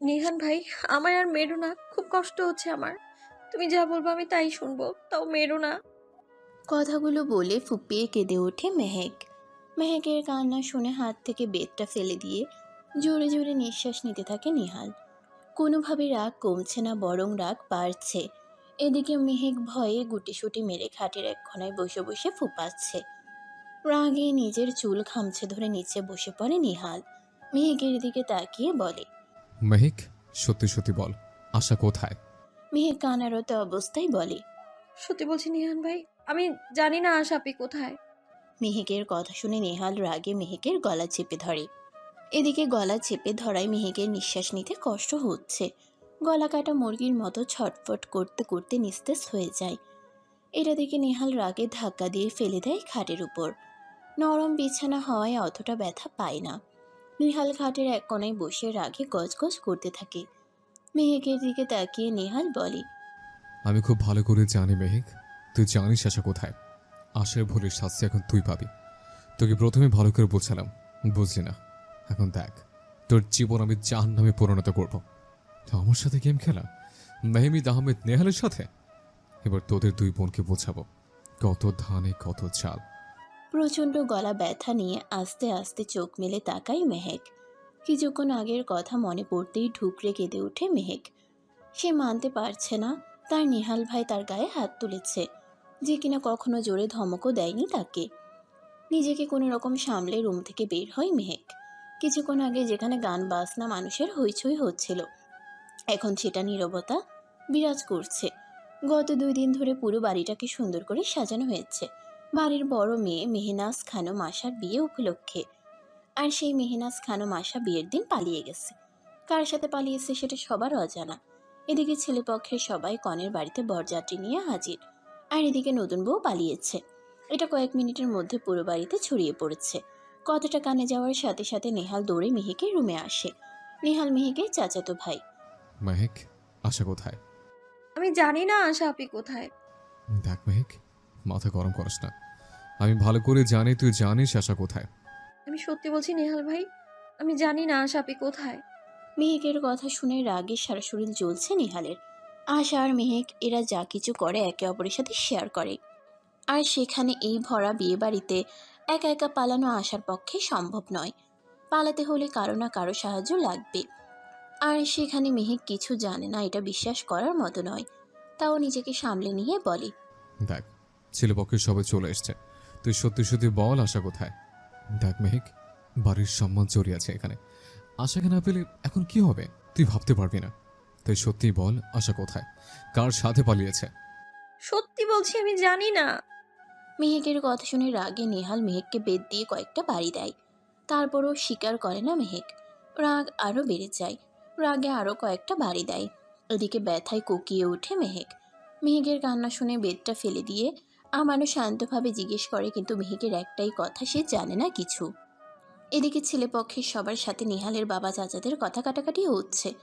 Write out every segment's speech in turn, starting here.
নিহান ভাই, আমার আর মেরো না, খুব কষ্ট হচ্ছে আমার। তুমি যা বলব আমি তাই শুনব, তাও মেরো না। কথাগুলো বলে ফুপিয়ে কেঁদে ওঠে মেহেক। মেহেকের কান্না শুনে হাত থেকে বেদটা ফেলে দিয়ে জোরে জোরে নিঃশ্বাস নিতে থাকে নিহাল কোনোভাবে রাগ কমছে না, বরং রাগ বাড়ছে। এদিকে মেহেক ভয়ে গুটিসুটি মেরে খাটের এক কোনায় বসে বসে ফুপাচ্ছে। রাগে নিজের চুল খামছে ধরে নিচে বসে পড়ে নিহাল মেহেকের দিকে তাকিয়ে বলে মেহিক সত্যি সত্যি বল আশা কোথায়? মেহেক কানারত অবস্থায় বলে। সত্যি বলছি নিহান ভাই আমি জানি না আশাপি কোথায়। মেহেকের কথা শুনে নেহাল রাগে মেহেকের গলা চেপে ধরে। এদিকে গলা চেপে ধরায় মেহেকের নিঃশ্বাস নিতে কষ্ট হচ্ছে। গলা কাটা মুরগির মতো ছটফট করতে করতে নিস্তেজ হয়ে যায়। এটা দেখে নেহাল রাগে ধাক্কা দিয়ে ফেলে দেয় খাটের উপর। নরম বিছানা হওয়ায় অতটা ব্যথা পায় না। নেহাল খাটের এক কোনায় বসে রাগে গজগজ করতে থাকে। মেহেকের দিকে তাকিয়ে নেহাল বলে, আমি খুব ভালো করে জানি মেহিক, তুই জানিস আশা কোথায়? আশার ভুলের শাস্তি এখন তুই পাবি। তোকে প্রথমে ভালো করে বোঝালাম, বুঝলি না? এখন দেখ, তোর জীবন আমি জাহান নামে পরিণত করব। আমার সাথে গেম খেলা? মেহমিদ আহমেদ, নেহালের সাথে? এবার তোদের দুই বোনকে বোঝাবো, কত ধানে কত চাল। প্রচণ্ড গলা ব্যথা নিয়ে আস্তে আস্তে চোখ মেলে তাকায় মেহেক। কিছুক্ষণ আগের কথা মনে পড়তেই ঢুকরে কেঁদে ওঠে মেহেক। সে মানতে পারছে না, তার নিহাল ভাই তার গায়ে হাত তুলেছে, যে কিনা কখনো জোরে ধমকও দেয়নি তাকে। নিজেকে কোনো রকম সামলে রুম থেকে বের হয় মেহেক। কিছুক্ষণ আগে যেখানে গান বাজনা মানুষের হইচই হচ্ছিল, এখন সেটা নীরবতা বিরাজ করছে। গত দুই দিন ধরে পুরো বাড়িটাকে সুন্দর করে সাজানো হয়েছে। বাড়ির বড় মেয়ে মেহনাজ খানম আশার বিয়ে উপলক্ষে। আর সেই মেহনাজ খানম আশা বিয়ের দিন পালিয়ে গেছে। কার সাথে পালিয়েছে সেটা সবার অজানা। এদিকে ছেলেপক্ষের সবাই কনের বাড়িতে বরযাত্রী নিয়ে হাজির। আর এদিকে নতুন বউ পালিয়েছে। এটা কয়েক মিনিটের মধ্যে পুরো বাড়িতে ছড়িয়ে পড়েছে। কথাটা কানে যাওয়ার সাথে সাথে নেহাল দৌড়ে মেহেকে রুমে আসে। নেহাল মেহেকে চাচাতো ভাই। মেহিক আশা কোথায়? আমি জানি না আশাপি কোথায়। দেখ মেহিক মাথা গরম করিস না। আমি ভালো করে জানি তুই জানিস আশা কোথায়। আমি সত্যি বলছি নেহাল ভাই আমি জানি না আশাপি কোথায়। মেহেকের কথা শুনে রাগে সারা শরীর জ্বলছে নিহালের। আশা আর মেহেক এরা যা কিছু করে একে অপরের সাথে শেয়ার করে। আর সেখানে এই ভরা বিয়ে বাড়িতে একা একা পালানো আসার পক্ষে সম্ভব নয়। পালাতে হলে কারও না কারও সাহায্য লাগবে। আর সেখানে মেহেক কিছু জানে না এটা বিশ্বাস করার মতো নয়। তাও নিজেকে সামলে নিয়ে বলে। দেখ ছেলেপক্ষের সবাই চলে এসছে। তুই সত্যি সত্যি বল আশা কোথায়? দেখ মেহিক বাড়ির সম্মান জড়িয়ে আছে এখানে। আশাকে না পেলে এখন কি হবে? তুই ভাবতে পারবি না। তাই সত্যিই বল আশা কোথায়? কার সাথে পালিয়েছে? সত্যি বলছি আমি জানি না। মেহেকের কথা শুনে রাগে নেহাল মেহেককে বেদ দিয়ে কয়েকটা বাড়ি দেয়। তারপরও স্বীকার করে না মেহেক। রাগ আরও বেড়ে যায়। রাগে আরও কয়েকটা বাড়ি দেয়। ওদিকে ব্যথায় কোকিয়ে ওঠে মেহেক। মেহেকের কান্না শুনে বেদটা ফেলে দিয়ে আমারও শান্তভাবে জিজ্ঞেস করে কিন্তু মেহেকের একটাই কথা সে জানে না কিছু। এদিকে ছেলেপক্ষের সবার সাথে নিহালের বাবা চাচাদের কথা কাটাকাটি হচ্ছে।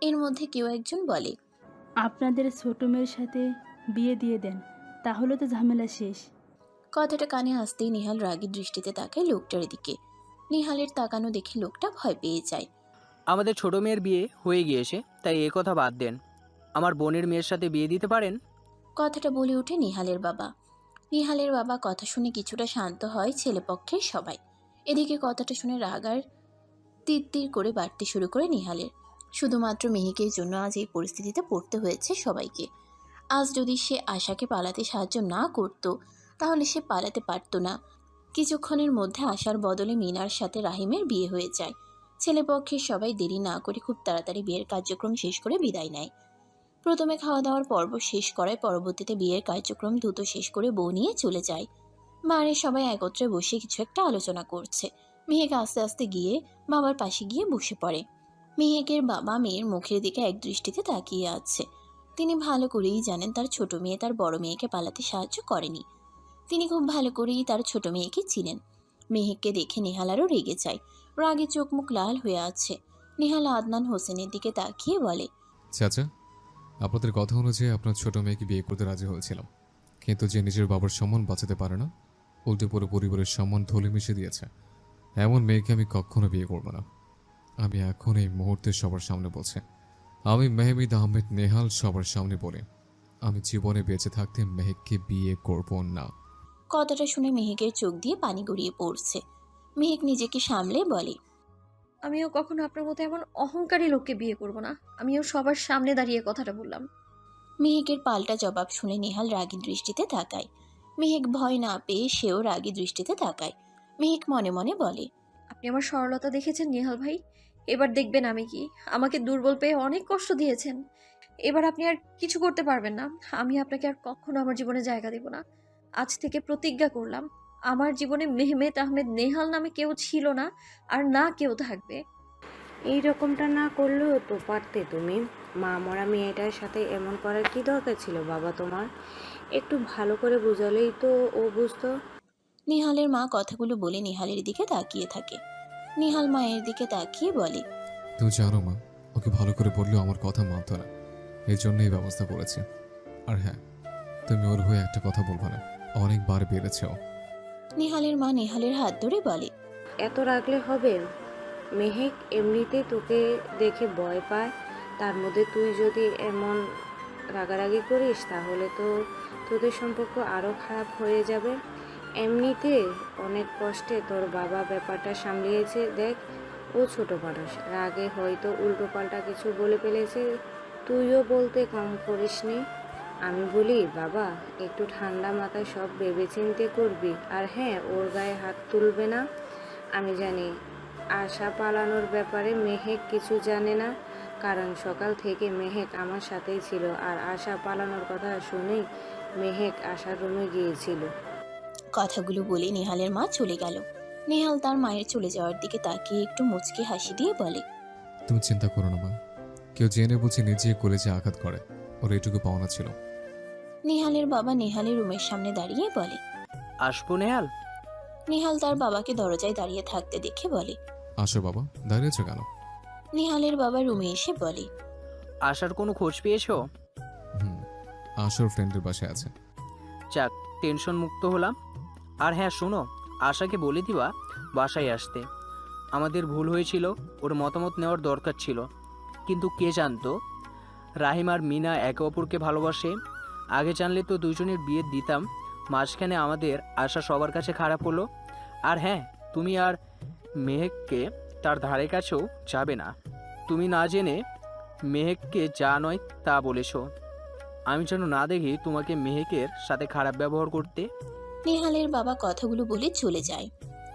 এর মধ্যে কেউ একজন বলে আপনাদের ছোট মেয়ের সাথে বিয়ে দিয়ে দেন তাহলে তো ঝামেলা শেষ। কথাটা কানে আসতেই নিহাল রাগী দৃষ্টিতে তাকায় লোকটার দিকে। নিহালের তাকানো দেখে লোকটা ভয় পেয়ে যায়। আমাদের ছোট মেয়ের বিয়ে হয়ে গিয়েছে তাই এ কথা বাদ দেন। আমার বোনের মেয়ের সাথে বিয়ে দিতে পারেন? কথাটা বলে ওঠে নিহালের বাবা। নিহালের বাবা কথা শুনে কিছুটা শান্ত হয় ছেলেপক্ষের সবাই। এদিকে কথাটা শুনে রাগ আর তীর তীর করে বাড়তে শুরু করে নিহালের। শুধুমাত্র মেহিকের জন্য আজ এই পরিস্থিতিতে পড়তে হয়েছে সবাইকে। আজ যদি সে আশাকে পালাতে সাহায্য না করত, তাহলে সে পালাতে পারতো না। কিছুক্ষণের মধ্যে আশার বদলে মিনার সাথে রাহিমের বিয়ে হয়ে যায়। ছেলেপক্ষের সবাই দেরি না করে খুব তাড়াতাড়ি বিয়ের কার্যক্রম শেষ করে বিদায় নেয়। প্রথমে খাওয়া দাওয়ার পর্ব শেষ করায় পরবর্তীতে বিয়ের কার্যক্রম দ্রুত শেষ করে বউ নিয়ে চলে যায়। বাড়ির সবাই একত্রে বসে কিছু একটা আলোচনা করছে। মেহেক আস্তে আস্তে গিয়ে বাবার পাশে গিয়ে বসে পড়ে। মেহেকের বাবা মেয়ের মুখের দিকে এক দৃষ্টিতে তাকিয়ে আছে। তিনি ভালো করেই জানেন তার ছোট মেয়ে তার বড় মেয়েকে পালাতে সাহায্য করেনি। তিনি খুব ভালো করেই তার ছোট মেয়েকে চিনেন। মেহেককে দেখে নেহাল আরও রেগে যায়। রাগে চোখ মুখ লাল হয়ে আছে। নেহাল আদনান হোসেনের দিকে তাকিয়ে বলে, চাচা আপনাদের কথা অনুযায়ী আপনার ছোট মেয়েকে বিয়ে করতে রাজি হয়েছিলাম। কিন্তু যে নিজের বাবার সম্মান বাঁচাতে পারে না, উল্টে পুরো পরিবারের সম্মান ধলে মিশে দিয়েছে। এমন মেয়েকে আমি কখনো বিয়ে করব না। আমি এখন এই মুহূর্তে সবার সামনে বলছি। আমি মেহমিদ আহমেদ নেহাল সবার সামনে বলি। আমি জীবনে বেঁচে থাকতে মেহেককে বিয়ে করব না। কথাটা শুনে মেহেকের চোখ দিয়ে পানি গড়িয়ে পড়ছে। মেহেক নিজেকে সামলে বলে আমিও কখনো আপনার মতো এমন অহংকারী লোককে বিয়ে করব না। আমিও সবার সামনে দাঁড়িয়ে কথাটা বললাম। মেহেকের পাল্টা জবাব শুনে নেহাল রাগী দৃষ্টিতে তাকায়। মেহেক ভয় না পেয়ে সেও রাগী দৃষ্টিতে তাকায়। মেহেক মনে মনে বলে আপনি আমার সরলতা দেখেছেন নেহাল ভাই? এবার দেখবেন আমি কি। আমাকে দুর্বল পেয়ে অনেক কষ্ট দিয়েছেন। এবার আপনি আর কিছু করতে পারবেন না। আমি আপনাকে আর কখনো আমার জীবনে জায়গা দেব না। আজ থেকে প্রতিজ্ঞা করলাম। আমার জীবনে মেহমেদ আহমেদ নেহাল নামে কেউ ছিল না আর না কেউ থাকবে। এই রকমটা না করলেও তো পারতে তুমি। মা মরা মেয়েটার সাথে এমন করার কি দরকার ছিল বাবা তোমার? একটু ভালো করে বুঝালেই তো ও বুঝতো। নিহালের মা কথাগুলো বলে নিহালের দিকে তাকিয়ে থাকে। নিহাল মায়ের দিকে তাকিয়ে বলে তুমি জানো মা ওকে ভালো করে বললেও আমার কথা মানত না। এর জন্যই ব্যবস্থা করেছি। আর হ্যাঁ তুমি ওর হয়ে একটা কথা বলব না। অনেকবার বেড়েছে ও। নিহালের মা নিহালের হাত ধরে বলে, এত রাখলে হবে? মেহেক এমনিতে তোকে দেখে ভয় পায়। তার মধ্যে তুই যদি এমন রাগারাগি করিস, তাহলে তো তোদের সম্পর্ক আরও খারাপ হয়ে যাবে। এমনিতে অনেক কষ্টে তোর বাবা ব্যাপারটা সামলিয়েছে, দেখ, ও ছোট মানুষ। রাগে হয়তো উল্টো পাল্টা কিছু বলে ফেলেছে। তুইও বলতে কম করিসনি। আমি বলি বাবা একটু ঠান্ডা মাথায় সব ভেবেচিন্তে করবি। আর হ্যাঁ ওর গায়ে হাত তুলবে না? আমি জানি আশা পালানোর ব্যাপারে মেহেক কিছু জানে না কারণ সকাল থেকে মেহেক আমার সাথেই ছিল। আর আশা পালানোর কথা শুনেই মেহেক আশার রুমে গিয়েছিল। কথাগুলো বলে নেহালের মা চলে গেল। নেহাল তার মায়ের চলে যাওয়ার দিকে তাকিয়ে একটু মুচকি হাসি দিয়ে বলে তুমি চিন্তা করো না মা। কেউ জেনে বুঝে নিজে কলেজে আঘাত করে। ওর এটুকু পাওনা ছিল। নেহালের বাবা নেহালের রুমের সামনে দাঁড়িয়ে বলে আসব নেহাল? নেহাল তার বাবাকে দরজায় দাঁড়িয়ে থাকতে দেখে বলে আসো বাবা দাঁড়িয়েছো কেন? নেহালের বাবা রুমে এসে বলে আসার কোনো খোঁজ পেয়েছ? হুম আসোর ফ্রেন্ডের বাসায় আছে। যাক টেনশন মুক্ত হলাম। আর হ্যাঁ শোনো আশাকে বলে দিবা বাসায় আসতে। আমাদের ভুল হয়েছিল ওর মতামত নেওয়ার দরকার ছিল। কিন্তু কে জানতো? রাহিম আর মিনা একে অপরকে ভালোবাসে আগে জানলে তো দুজনের বিয়ে দিতাম। মাঝখানে আমাদের আশা সবার কাছে খারাপ হলো। আর হ্যাঁ তুমি আর মেহেককে তার ধারে কাছেও যাবে না। তুমি না জেনে মেহেককে যা নয় তা বলেছ। আমি যেন না দেখি তোমাকে মেহেকের সাথে খারাপ ব্যবহার করতে। নেহালের বাবা কথাগুলো বলে চলে যায়।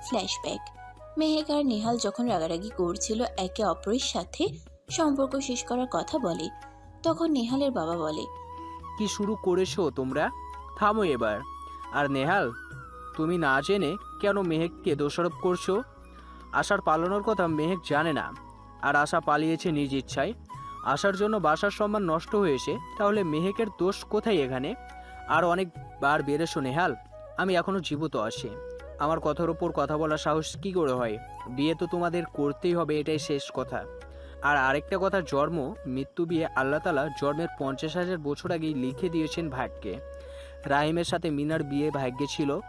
ফ্ল্যাশব্যাক। মেহেক আর নেহাল যখন রাগারাগি করছিল, একে অপরের সাথে সম্পর্ক শেষ করার কথা বলে। তখন নেহালের বাবা বলে কি শুরু করেছ তোমরা? থামো এবার। আর নেহাল, তুমি না জেনে কেন মেহেককে দোষারোপ করছ? আশার পালানোর কথা মেহেক জানে না, আর আশা পালিয়েছে নিজ ইচ্ছায়। আশার জন্য বাসার সম্মান নষ্ট হয়েছে, তাহলে মেহেকের দোষ কোথায় এখানে? আর অনেকবার বেড়েছো নেহাল, আমি এখনও জীবিত আছি। আমার কথার ওপর কথা বলার সাহস কি করে হয়? বিয়ে তো তোমাদের করতেই হবে, এটাই শেষ কথা। আর আরেকটা কথা জন্ম, মৃত্যু বিয়ে আল্লাহ তালা জন্মের পঞ্চাশ হাজার বছর আগেই লিখে দিয়েছেন ভাগ্যে। রাহিমের সাথে মিনার বিয়ে ভাগ্যে ছিল,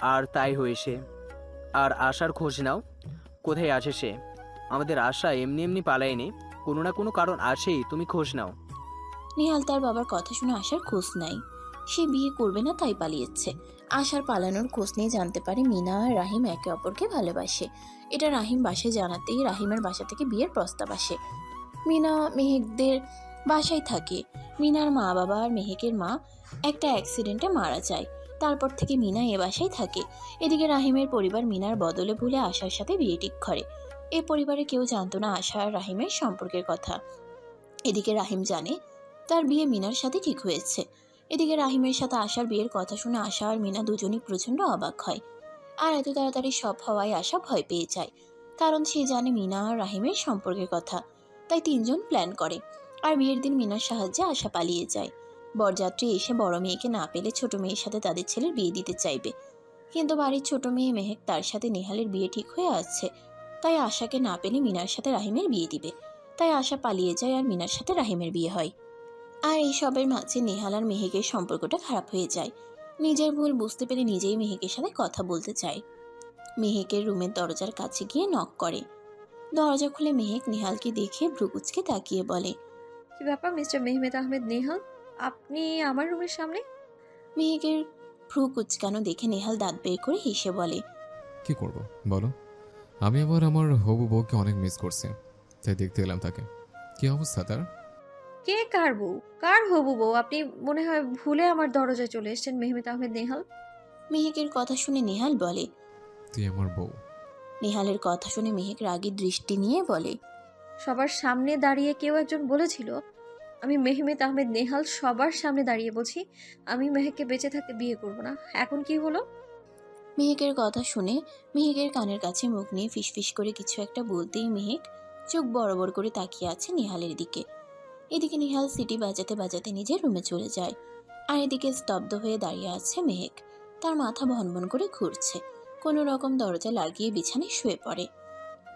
আর তাই হয়েছে। আর আশার খোঁজ নাও, কোথায় আছে সে? আমাদের আশা এমনি এমনি পালায়নি, কোনো না কোনো কারণ আছেই, তুমি খোঁজ নাও। নিহাল তার বাবার কথা শুনে আসার খোঁজ নাই। সে বিয়ে করবে না, তাই পালিয়েছে। আশার পালানোর খোঁজ নিয়ে জানতে পারে মিনা আর রাহিম একে অপরকে ভালোবাসে। এটা রাহিম বাসায় জানাতেই রাহিমের বাসা থেকে বিয়ের প্রস্তাব আসে। মিনা মেহেকদের বাসায় থাকে। মিনার মা বাবা আর মেহেকের মা একটা অ্যাক্সিডেন্টে মারা যায়। তারপর থেকে মিনা এ বাসায় থাকে। এদিকে রাহিমের পরিবার মিনার বদলে ভুলে আশার সাথে বিয়ে ঠিক করে। এ পরিবারে কেউ জানতো না আশা আর রাহিমের সম্পর্কের কথা। এদিকে রাহিম জানে তার বিয়ে মিনার সাথে ঠিক হয়েছে। এদিকে রাহিমের সাথে আশার বিয়ের কথা শুনে আশা আর মিনা দুজনই প্রচণ্ড অবাক হয়। আর এত তাড়াতাড়ি সব হওয়ায় আশা ভয় পেয়ে যায়, কারণ সে জানে মিনা আর রাহিমের সম্পর্কের কথা। তাই তিনজন প্ল্যান করে, আর বিয়ের দিন মিনার সাহায্যে আশা পালিয়ে যায়। বরযাত্রী এসে বড় মেয়েকে না পেলে ছোট মেয়ের সাথে তাদের ছেলের বিয়ে দিতে চাইবে। কিন্তু বাড়ির ছোট মেয়ে মেহেক তার সাথে নেহালের বিয়ে ঠিক হয়ে আসছে তাই আশাকে না পেলে মিনার সাথে রাহিমের বিয়ে দিবে। তাই আশা পালিয়ে যায় আর মিনার সাথে রাহিমের বিয়ে হয়। আর এইসবের মাঝে নেহাল আর মেহেকের সম্পর্কটা খারাপ হয়ে যায়। নিজের ভুল বুঝতে পেরে নিজেই মেহেকের সাথে কথা বলতে চায়। মেহেকের রুমের দরজার কাছে গিয়ে নক করে। দরজা খুলে মেহেক নেহালকে দেখে ভ্রুকুচকে তাকিয়ে বলে কি ব্যাপার মিস্টার মেহমেদ আহমেদ নেহাল? আপনি আমার রুমের সামনে? মেহেকের ভ্রু কুচকানো দেখে নেহাল দাঁত বের করে হেসে বলে কি করব বলো। আমি আবার আমার হবু বউকে অনেক মিস করছি তাই দেখতে এলাম তাকে। কি অবস্থা তার? কে কার বউ? কার হবু বউ? আপনি মনে হয় ভুলে আমার দরজায় চলে এসেছেন মেহমেদ আহমেদ নেহাল। মেহেকের কথা শুনে নেহাল বলে তুই আমার বউ। নেহালের কথা শুনে মেহেক রাগী দৃষ্টি নিয়ে বলে সবার সামনে দাঁড়িয়ে কেউ একজন বলেছিল আমি মেহমেদ আহমেদ নেহাল সবার সামনে দাঁড়িয়ে বলছি আমি মেহেককে বেঁচে থাকতে বিয়ে করব না। এখন কি হলো? মেহেকের কথা শুনে মেহেকের কানের কাছে মুখ নিয়ে ফিসফিস করে কিছু একটা বলতেই মেহেক চোখ বড় বড় করে তাকিয়ে আছে নেহালের দিকে। এদিকে নিহাল সিটি বাজাতে বাজাতে নিজের রুমে চলে যায় আর এদিকে স্তব্ধ হয়ে দাঁড়িয়ে আছে মেহেক। তার মাথা ভনভন করে ঘুরছে। কোনো রকম দরজা লাগিয়ে বিছানায় শুয়ে পড়ে।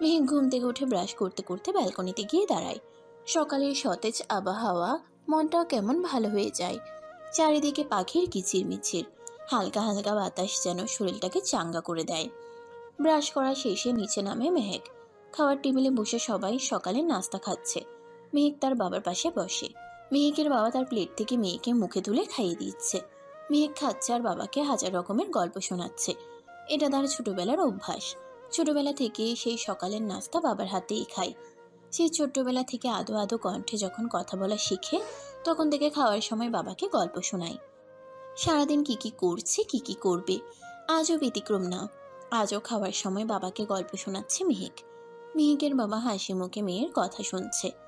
মেহেক ঘুম থেকে উঠে ব্রাশ করতে করতে ব্যালকনিতে গিয়ে দাঁড়ায়। সকালের সতেজ আবহাওয়া, মনটাও কেমন ভালো হয়ে যায়। চারিদিকে পাখির কিচিরমিচির, হালকা হালকা বাতাস যেন শরীরটাকে চাঙ্গা করে দেয়। ব্রাশ করা শেষে নিচে নামে মেহেক। খাওয়ার টেবিলে বসে সবাই সকালে নাস্তা খাচ্ছে। মেহেক তার বাবার পাশে বসে। মেহেকের বাবা তার প্লেট থেকে মেয়েকে মুখে তুলে খাইয়ে দিচ্ছে। মেহেক খাচ্ছে আর বাবাকে হাজার রকমের গল্প শোনাচ্ছে। এটা তার ছোটবেলার অভ্যাস। ছোটবেলা থেকে সেই সকালের নাস্তা বাবার হাতেই খায়। সেই ছোট্টবেলা থেকে আদো আদো কণ্ঠে যখন কথা বলা শিখে, তখন থেকে খাওয়ার সময় বাবাকে গল্প শোনায়। সারাদিন কি কি করছে, কি কি করবে? আজও ব্যতিক্রম না। আজও খাওয়ার সময় বাবাকে গল্প শোনাচ্ছে মেহেক। মেহেকের বাবা হাসি মুখে মেয়ের কথা শুনছে।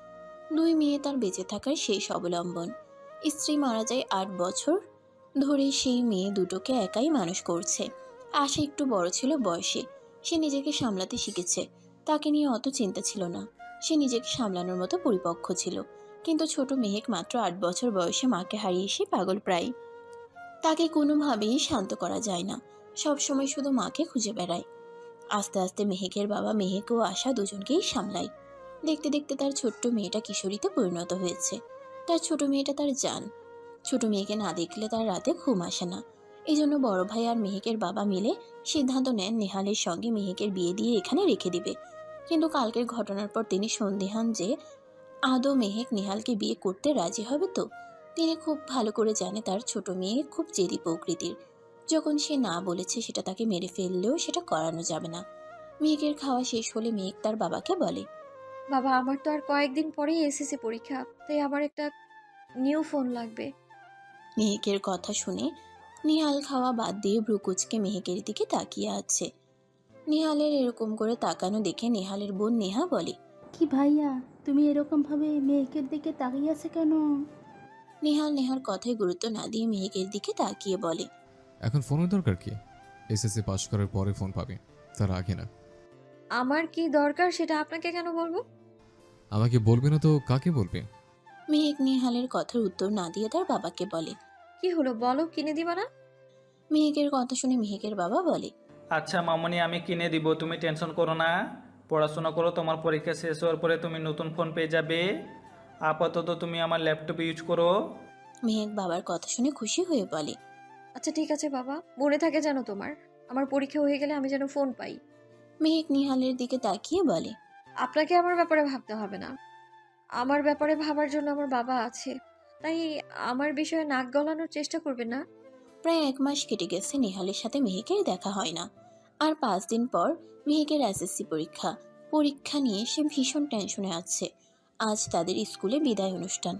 দুই মেয়ে তার বেঁচে থাকার শেষ অবলম্বন। স্ত্রী মারা যায় আট বছর। ধরে সেই মেয়ে দুটোকে একাই মানুষ করছে। আশা একটু বড় ছিল বয়সে। সে নিজেকে সামলাতে শিখেছে। তাকে নিয়ে অত চিন্তা ছিল না। সে নিজেকে সামলানোর মতো পরিপক্ক ছিল। কিন্তু ছোট মেহেক মাত্র আট বছর বয়সে মাকে হারিয়ে সে পাগল প্রায়। তাকে কোনোভাবেই শান্ত করা যায় না। সব সময় শুধু মাকে খুঁজে বেড়ায়। আস্তে আস্তে মেহেকের বাবা মেহেক ও আশা দুজনকেই সামলায়। দেখতে দেখতে তার ছোট্ট মেয়েটা কিশোরীতে পরিণত হয়েছে। তার ছোট মেয়েটা তার যান ছোট মেয়েকে না দেখলে তার রাতে ঘুম আসে না। এই জন্য বড় ভাই আর মেহেকের বাবা মিলে সিদ্ধান্ত নেন, নেহালের সঙ্গে মেহেকের বিয়ে দিয়ে এখানে রেখে দিবে। কিন্তু কালকের ঘটনার পর তিনি সন্দেহান যে, আদৌ মেহেক নেহালকে বিয়ে করতে রাজি হবে তো? তিনি খুব ভালো করে জানে তার ছোট মেয়ে খুব জেদি প্রকৃতির। যখন সে না বলেছে সেটা তাকে মেরে ফেললেও সেটা করানো যাবে না। মেঘের খাওয়া শেষ হলে মেঘ তার বাবাকে বলে বাবা আমার তো আর কয়েকদিন পরেই এসএসসি পরীক্ষা তাই আমার একটা নিউ ফোন লাগবে। মেহেকের কথা শুনে নিহাল খাওয়া বাদ দিয়ে ব্রুকুচকে মেহেকের দিকে তাকিয়ে আছে। নিহালের এরকম করে তাকানো দেখে নেহালের বোন নেহা বলে কি ভাইয়া তুমি এরকমভাবে মেহেকের দিকে তাকিয়ে আছে কেন? নিহাল নেহার কথায় গুরুত্ব না দিয়ে মেহেকের দিকে তাকিয়ে বলে এখন ফোনের দরকার কি? এসএসসি পাশ করার পরে ফোন পাবে তার আগে না। আমার কি দরকার সেটা আপনাকে কেন বলব? আমাকে বলবে না তো কাকে বলবে? মেহেক নিহালের কথার উত্তর না দিয়ে তার বাবাকে বলে। কি হলো বলো কিনে দিবা না? মেহেকের কথা শুনে মেহেকের বাবা বলে। আচ্ছা মামনি আমি কিনে দিব তুমি টেনশন করো না। পড়াশোনা করো তোমার পরীক্ষা শেষ হওয়ার পরে তুমি নতুন ফোন পেয়ে যাবে। আপাতত তুমি আমার ল্যাপটপ ইউজ করো। মেহেক বাবার কথা শুনে খুশি হয়ে বলে। আচ্ছা ঠিক আছে বাবা মনে থাকে জানো তোমার। আমার পরীক্ষা হয়ে গেলে আমি যেন ফোন পাই। মেহেক নিহালের দিকে তাকিয়ে বলে। আপনাকে আমার ব্যাপারে ভাবতে হবে না। আমার ব্যাপারে ভাবার জন্য আমার বাবা আছে। তাই আমার বিষয়ে নাক গলানোর চেষ্টা করবেন না। প্রায় এক মাস কেটে গেছে নেহালের সাথে মেহেকের দেখা হয় না। আর পাঁচ দিন পর মেহেকের এসএসসি পরীক্ষা। পরীক্ষা নিয়ে সে ভীষণ টেনশনে আছে। আজ তাদের স্কুলে বিদায় অনুষ্ঠান।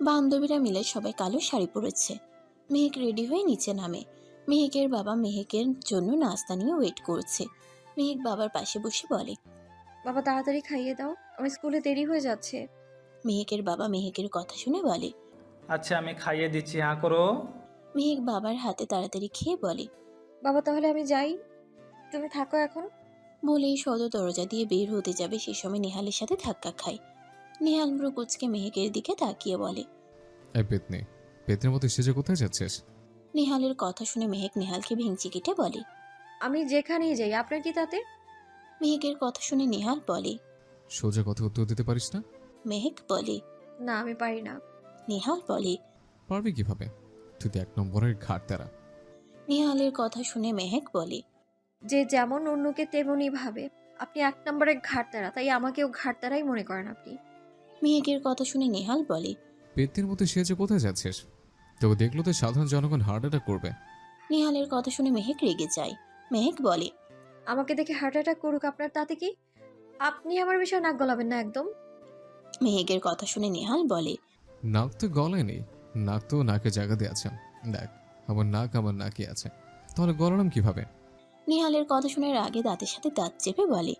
বান্ধবীরা মিলে সবাই কালো শাড়ি পরেছে। মেহেক রেডি হয়ে নিচে নামে। মেহেকের বাবা মেহেকের জন্য নাস্তা নিয়ে ওয়েট করছে। মেহেক বাবার পাশে বসে বলে বাবা তাড়াতাড়ি খাইয়ে দাও। আমার স্কুলে দেরি হয়ে যাচ্ছে। মেহেকের বাবা মেহেকের কথা শুনে বলে আচ্ছা আমি খাইয়ে দিচ্ছি হ্যাঁ করো। মেহেক বাবার হাতে তাড়াতাড়ি খেয়ে বলে বাবা তাহলে আমি যাই। তুমি থাকো এখন। বলেই সদর দরজা দিয়ে বের হতে যাবে। সে সময় নেহালের সাথে ধাক্কা খায়। নেহাল ব্রুকুচকে মেহেকের দিকে তাকিয়ে বলে এই পেতনি পেতনের মতো সেজে কোথায় যাচ্ছিস? নেহালের কথা শুনে মেহেক নেহালকে ভেঙচি কেটে বলে আমি যেখানেই যাই আপনার কি তাতে? মেহেকের কথা শুনে নেহাল বলে সোজা কথা উত্তর দিতে পারিস না? মেহেক বলে না আমি পারি না। নেহাল বলে পারবি কীভাবে? তুই তো এক নম্বরের ঘাট তারা। নেহালের কথা শুনে মেহেক বলে যে যেমন অন্যকে তেমনই ভাবে। আপনি এক নম্বরে ঘাটতারা তাই আমাকেও ঘাটতারাই মনে করেন আপনি। মেহেকের কথা শুনে নেহাল বলে পেত্তির মতো সেজে কোথায় যাচ্ছিস? তবে দেখল তো সাধারণ জনগণ হার্ট অ্যাটাক করবে। নেহালের কথা শুনে মেহেক রেগে যায়। মেহেক বলে আমাকে দেখে হার্ট অ্যাটাক করুক আপনার তাতে কি? আপনি আমার বিষয়ে নাক গলাবেন না একদম। মেহেকের কথা শুনে নেহাল বলে নাক তো গলায় নেই নাক তো নাকে জায়গাতে আছে দেখ আমার নাক আমার নাকে আছে। তাহলে গলালাম কীভাবে? নেহালের কথা শুনে রাগে দাঁতের সাথে দাঁত চেপে বলে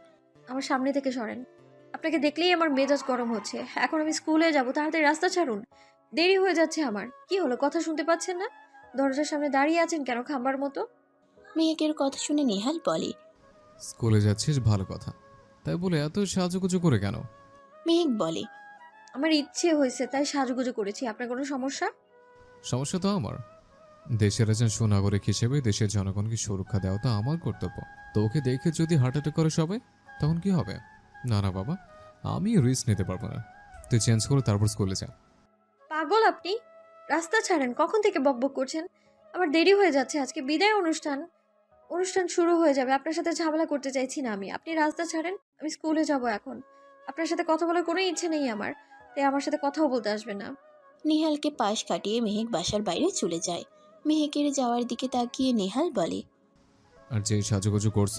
আমার সামনে থেকে সরেন। আপনাকে দেখলেই আমার মেজাজ গরম হচ্ছে। এখন আমি স্কুলে যাব তাড়াতাড়ি রাস্তা ছাড়ুন। দেরি হয়ে যাচ্ছে আমার। কি হলো কথা শুনতে পাচ্ছেন না? দরজার সামনে দাঁড়িয়ে আছেন কেন খাম্বার মতো? মেহেকের কথা শুনে নেহাল বলে স্কুলে যাচ্ছিস ভালো কথা। তাই বলে এত সাজুগুজু করে কেন? মেহেক বলে আমার ইচ্ছে হয়েছে তাই সাজুগুজু করেছি। আপনার কোনো সমস্যা? সমস্যা তো আমার। দেশের একজন সুনাগরিক হিসেবে দেশের জনগণকে সুরক্ষা দেওয়া তো আমার কর্তব্য। তোকে দেখে যদি হার্ট অ্যাটাক করে সবাই তখন কি হবে? না না বাবা আমি রিস্ক নিতে পারব না। তুই চেঞ্জ করে তারপর স্কুলে যা। পাগল আপনি? রাস্তা ছাড়েন কখন থেকে বকবক করছেন? আমার দেরি হয়ে যাচ্ছে আজকে বিদায় অনুষ্ঠান। অনুষ্ঠান শুরু হয়ে যাবে। আপনার সাথে ঝামেলা করতে চাইছি না আমি। আপনি রাস্তা ছাড়েন আমি স্কুলে যাব এখন। আপনার সাথে কথা বলার কোনো ইচ্ছে নেই আমার তাই আমার সাথে কথাও বলতে আসবে না। নেহালকে পাশ কাটিয়ে মেহেক বাসার বাইরে চলে যায়। মেহেকের যাওয়ার দিকে তাকিয়ে নেহাল বলে আর যে সাজুগুজু করছ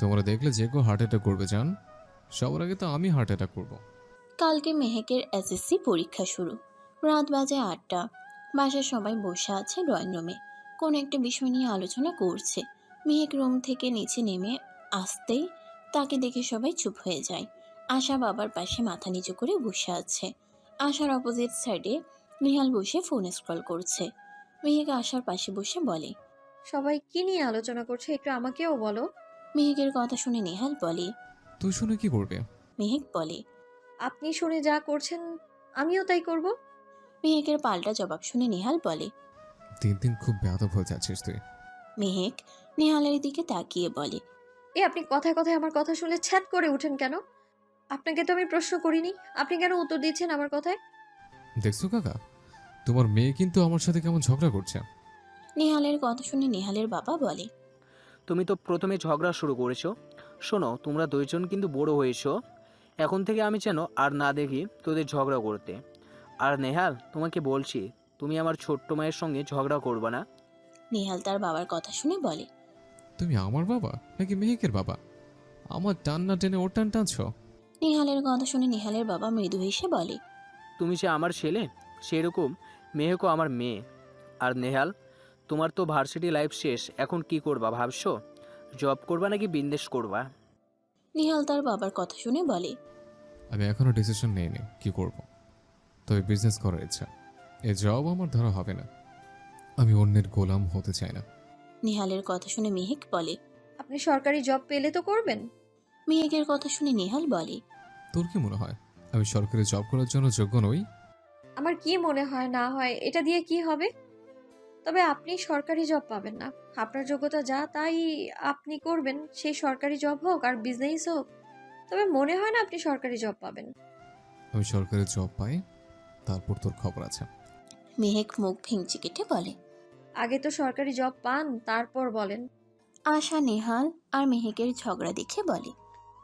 তোমরা দেখলে যে কেউ হার্ট অ্যাটাক করবে জান? সবার আগে তো আমি হার্ট অ্যাটাক করব। কালকে মেহেকের এসএসসি পরীক্ষা শুরু। রাত বাজে আটটা। বাসার সবাই বসে আছে ড্রয়িং রুমে কোন একটা বিষয় নিয়ে আলোচনা করছে। মেহেক রুম থেকে নিচে নেমে আসতেই তাকে দেখে সবাই চুপ হয়ে যায়। আশা বাবার পাশে মাথা নিচু করে বসে আছে। আশার অপোজিট সাইডে নিহাল বসে ফোন স্ক্রল করছে। মেহেক আশার পাশে বসে বলে সবাই কি নিয়ে আলোচনা করছে একটু আমাকেও বলো। মেহেকের কথা শুনে নেহাল বলে তুই শুনে কি করবে? মেহেক বলে আপনি শুনে যা করছেন আমিও তাই করব। মেহেকের পাল্টা জবাব শুনে নেহাল বলে দিন দিন খুব ব্যাধব হয়ে যাচ্ছিস তুই। মেহেক নেহালের দিকে তাকিয়ে বলে এ আপনি কথায় কথায় আমার কথা শুনে ছ্যাত করে উঠেন কেন? আপনাকে তো আমি প্রশ্ন করিনি। আপনি কেন উত্তর দিচ্ছেন আমার কথায়? দেখছ কাকা তোমার মেয়ে কিন্তু আমার সাথে কেমন ঝগড়া করছে। নেহালের কথা শুনে নেহালের বাবা বলে তুমি তো প্রথমে ঝগড়া শুরু করেছ। শোনো তোমরা দুইজন কিন্তু বড় হয়েছো। এখন থেকে আমি যেন আর না দেখি তোদের ঝগড়া করতে। আর নেহাল তোমাকে বলছি তুমি আমার ছোট্ট মায়ের সঙ্গে ঝগড়া করবে না। নেহাল তার বাবার কথা শুনে বলে তুমি আমার বাবা নাকি মেহেকের বাবা? আমার টান না টেনে ওর টান টানছ? নেহালের কথা শুনে নেহালের বাবা মৃদু হেসে বলে তুমি যে আমার ছেলে? সেরকম মেহেকও আমার মেয়ে। আর নেহাল তোমার তো ভার্সিটি লাইফ শেষ এখন কি করবা ভাবছ? জব করবা নাকি বিন্দেশ করবা? নেহাল তার বাবার কথা শুনে বলে আমি এখনও ডিসিশন নেইনি কি করব। তবে বিজনেস করার ইচ্ছা। এ জব আমার ধরা হবে না। আমি অন্যের গোলাম হতে চাই না। নেহালের কথা শুনে মেহেক বলে আপনি সরকারি জব পেলে তো করবেন। মেহেকের কথা শুনে নেহাল বলে তোর কি মনে হয়? আমি সরকারি জব করার জন্য যোগ্য নই? আমার কি মনে হয় না হয় এটা দিয়ে কি হবে? তবে আপনি সরকারি জব পাবেন না। আপনার যোগ্যতা যা তাই আপনি করবেন সেই সরকারি জব হোক আর বিজনেস হোক। তবে মনে হয় না আপনি সরকারি জব পাবেন। আমি সরকারি জব পাই তারপর তোর খবর আছে। মেহেক মুখ ভেঙচি কেটে বলে আগে তো সরকারি জব পান তারপর বলেন। আশা নেহাল আর মেহেকের ঝগড়া দেখে বলে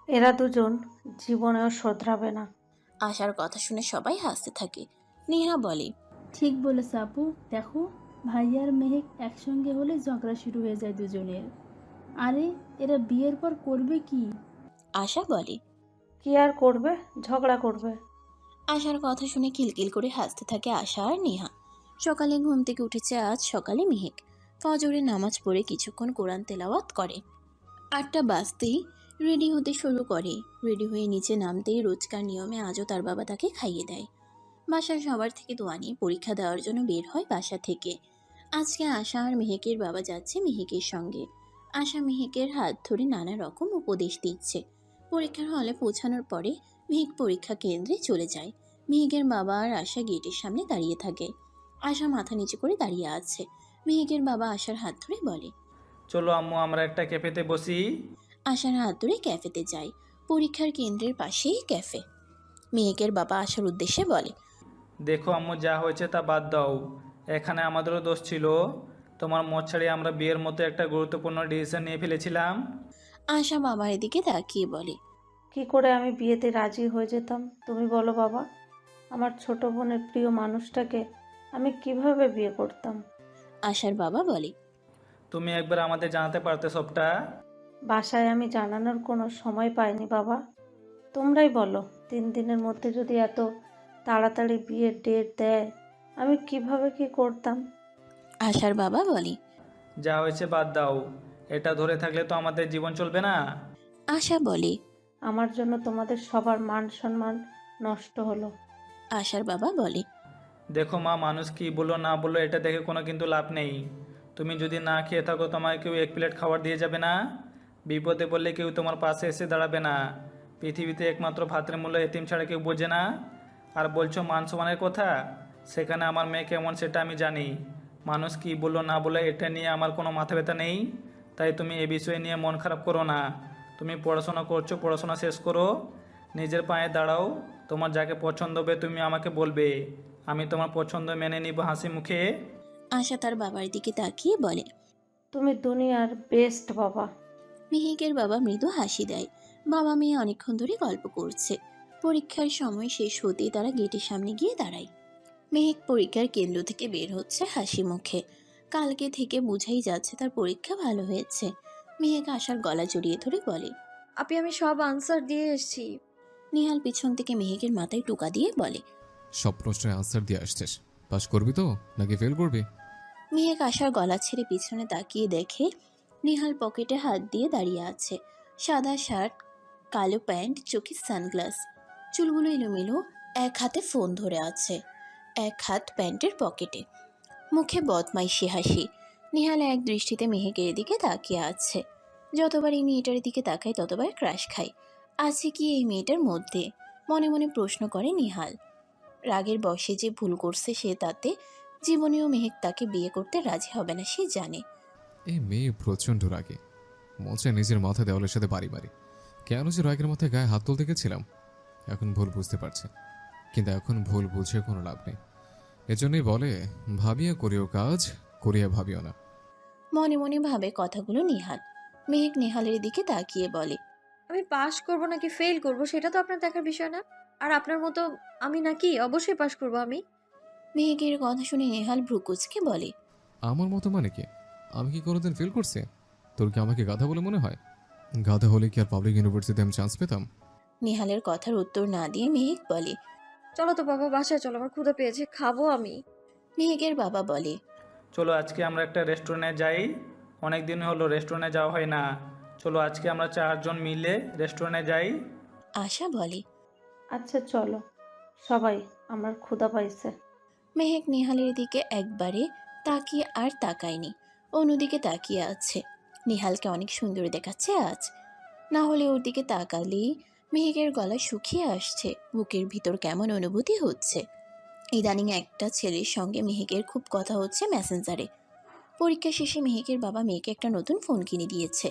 এরা দুজন জীবনেও শোধরাবে না। আশার কথা শুনে সবাই হাসতে থাকে। নেহা বলে ঠিক বলেছ আপু দেখো ভাই আর মেহেক একসঙ্গে হলে ঝগড়া শুরু হয়ে যায় দুজনের। আরে এরা বিয়ের পর করবে কি? আশা বলে কি আর করবে? ঝগড়া করবে। আশার কথা শুনে কিলকিল করে হাসতে থাকে আশা আর নেহা। সকালে ঘুম থেকে উঠেছে আজ সকালে মেহেক। ফজরে নামাজ পড়ে কিছুক্ষণ কোরআন তেলাওয়াত করে। আটটা বাজতেই রেডি হতে শুরু করে। রেডি হয়ে নিচে নামতেই রোজকার নিয়মে আজও তার বাবা তাকে খাইয়ে দেয়। বাসার সবার থেকে দোয়া নিয়ে পরীক্ষা দেওয়ার জন্য বের হয় বাসা থেকে। আজকে আশা আর মেহেকের বাবা যাচ্ছে মেহেকের সঙ্গে। আশা মেহেকের হাত ধরে নানা রকম উপদেশ দিচ্ছে। পরীক্ষার হলে পৌঁছানোর পরে মেহেক পরীক্ষা কেন্দ্রে চলে যায়। মেহেকের বাবা আর আশা গেটের সামনে দাঁড়িয়ে থাকে। আশা মাথা নিচু করে দাঁড়িয়ে আছে। মেহেকের বাবা আশার হাত ধরে বলে চলো আম্মু আমরা একটা ক্যাফেতে বসি। আশার হাত ধরে ক্যাফেতে যায়। পরীক্ষার কেন্দ্রের পাশেই ক্যাফে। মেহেকের বাবা আশার উদ্দেশ্যে বলে দেখো আম্মু যা হয়েছে তা বাদ দাও। এখানে আমাদেরও দোষ ছিল। তোমার মত ছাড়িয়ে আমরা বিয়ের মতো একটা গুরুত্বপূর্ণ ডিসিশন নিয়ে ফেলেছিলাম। আশা বাবার দিকে তাকিয়ে বলে কি করে আমি বিয়েতে রাজি হয়ে যেতাম? তুমি বলো বাবা আমার ছোট বোনের প্রিয় মানুষটাকে আমি কীভাবে বিয়ে করতাম? আশার বাবা বলে। তুমি একবার আমাদের জানাতে পারতে সবটা? বাসায় আমি জানানোর কোনো সময় পাইনি বাবা। তোমরাই বলো তিন দিনের মধ্যে যদি এত তাড়াতাড়ি বিয়ের ডেট দেয় আমি কীভাবে কি করতাম? আশার বাবা বলে। যা হয়েছে বাদ দাও এটা ধরে থাকলে তো আমাদের জীবন চলবে না। আশা বলে। আমার জন্য তোমাদের সবার মান সম্মান নষ্ট হলো। আশার বাবা বলে। দেখো মা, মানুষ কি বলল, না বলল, এটা দেখে কোনো কিন্তু লাভ নেই। তুমি যদি না খেয়ে থাকো, তোমায় কেউ এক প্লেট খাবার দিয়ে যাবে না? বিপদে বললে কেউ তোমার পাশে এসে দাঁড়াবে না। পৃথিবীতে একমাত্র ভাতের মূল্য এতিম ছাড়া কেউ বোঝে না। আর বলছো মান সম্মানের কথা? সেখানে আমার মেয়ে কেমন সেটা আমি জানি। মানুষ কি বলল, না বলে এটা নিয়ে আমার কোনো মাথা ব্যথা নেই। তাই তুমি এ বিষয়ে নিয়ে মন খারাপ করো না। তুমি পড়াশোনা করছ, পড়াশোনা শেষ করো। নিজের পায়ে দাঁড়াও। তোমার যাকে পছন্দ হবে, তুমি আমাকে বলবে। আমি তোমার পছন্দ মেনে নিব হাসি মুখে। আশা তার বাবার দিকে তাকিয়ে বলে তুমি দুনিয়ার বেস্ট বাবা। মেহেকের বাবা মৃদু হাসি দেয়। বাবা মেয়ে অনেকক্ষণ ধরে গল্প করছে। পরীক্ষার সময় শেষ হতেই তারা গেটের সামনে গিয়ে দাঁড়ায়। মেহেক পরীক্ষার কেন্দ্র থেকে বের হচ্ছে হাসি মুখে। কালকে থেকে বুঝাই যাচ্ছে তার পরীক্ষা ভালো হয়েছে। মেহেক আশার গলা জড়িয়ে ধরে বলে আপনি আমি সব আনসার দিয়ে এসেছি। নিহাল পিছন থেকে মেহেকের মাথায় টোকা দিয়ে বলে সব প্রশ্নের আনসার দিয়ে আসছিস। পাস করবি তো? নাকি ফেল করবি? মেহেক আশার গলা ছেড়ে পিছনে তাকিয়ে দেখে নিহাল পকেটে হাত দিয়ে দাঁড়িয়ে আছে। সাদা শার্ট, কালো প্যান্ট, চোখে সানগ্লাস চুলগুলো এলোমেলো, এক হাতে ফোন ধরে আছে। এক হাত প্যান্টের পকেটে মুখে বদমাইশি হাসি। নিহাল এক দৃষ্টিতে মেহেকের দিকে তাকিয়ে আছে। যতবার এই মেয়েটার দিকে তাকায় ততবার ক্রাশ খায় আছে কি এই মেয়েটার মধ্যে? মনে মনে প্রশ্ন করে নিহাল। রাগের বসে যে ভুল করছে সে তাতে জীবনেও মেহেক তাকে বিয়ে করতে রাজি হবে না সে জানে। এই মেয়ে প্রচণ্ড রাগে। মজা নিজের মাথা দেওয়ালের সাথে বাড়ি বাড়ি। কেন যে রাগের মাথায় গায়ে হাত তুলতে গেছিলাম? এখন ভুল বুঝতে পারছে। কিন্তু এখন ভুল বুঝে কোনো লাভ নেই। এজন্যই বলে ভাবিয়া করিও কাজ করিয়া ভাবিও না। মনে মনে ভাবে কথাগুলো নিহাল। মেহেক নেহালের দিকে তাকিয়ে বলে আমি পাশ করব নাকি ফেল করব সেটা তো আপনার দেখার বিষয় না। আর আপনার মতো আমি নাকি অবশ্যই পাশ করব আমি? মেহেকের কথা শুনে নেহাল ভ্রুকুচকে বলে আমার মতো মানে কি? আমি কি কোনোদিন ফিল করছি? তোর কি আমাকে গাধা বলে মনে হয়? গাধা হলে কি আর পাবলিক ইউনিভার্সিটিতে আমি চান্স পেতাম? নেহালের কথার উত্তর না দিয়ে মেহেক বলে চলো তো বাবা বাসায় চলো আমার ক্ষুধা পেয়েছে খাব আমি। মেহেকের বাবা বলে চলো আজকে আমরা একটা রেস্টুরেন্টে যাই। অনেক দিন হলো রেস্টুরেন্টে যাওয়া হয় না। চলো আজকে আমরা চারজন মিলে রেস্টুরেন্টে যাই। আশা বলে আচ্ছা চলো। সবাই, আমার ক্ষুধা পাইছে। মেহেক নেহালের দিকে একবারে তাকিয়ে আর তাকায়নি। অন্যদিকে তাকিয়ে আছে। নিহালকে অনেক সুন্দর দেখাচ্ছে আজ। না হলে ওর দিকে তাকালেই মেহেকের গলা শুকিয়ে আসছে। বুকের ভিতর কেমন অনুভূতি হচ্ছে। ইদানিং একটা ছেলের সঙ্গে মেহেকের খুব কথা হচ্ছে মেসেঞ্জারে। পরীক্ষা শেষে মেহেকের বাবা মেয়েকে একটা নতুন ফোন কিনে দিয়েছে।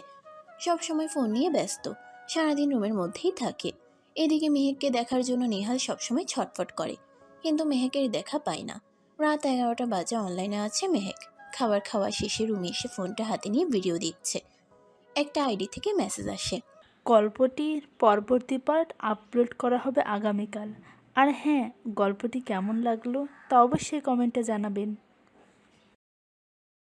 সব সময় ফোন নিয়ে ব্যস্ত। সারাদিন রুমের মধ্যেই থাকে। এদিকে মেহেককে দেখার জন্য নেহাল সবসময় ছটফট করে, কিন্তু মেহেকের দেখা পায় না। রাত এগারোটা বাজে অনলাইনে আছে মেহেক। খাবার খাওয়া শেষে রুমে এসে ফোনটা হাতে নিয়ে ভিডিও দিচ্ছে। একটা আইডি থেকে মেসেজ আসে। গল্পটির পরবর্তী পার্ট আপলোড করা হবে আগামীকাল। আর হ্যাঁ গল্পটি কেমন লাগল তা অবশ্যই কমেন্টে জানাবেন।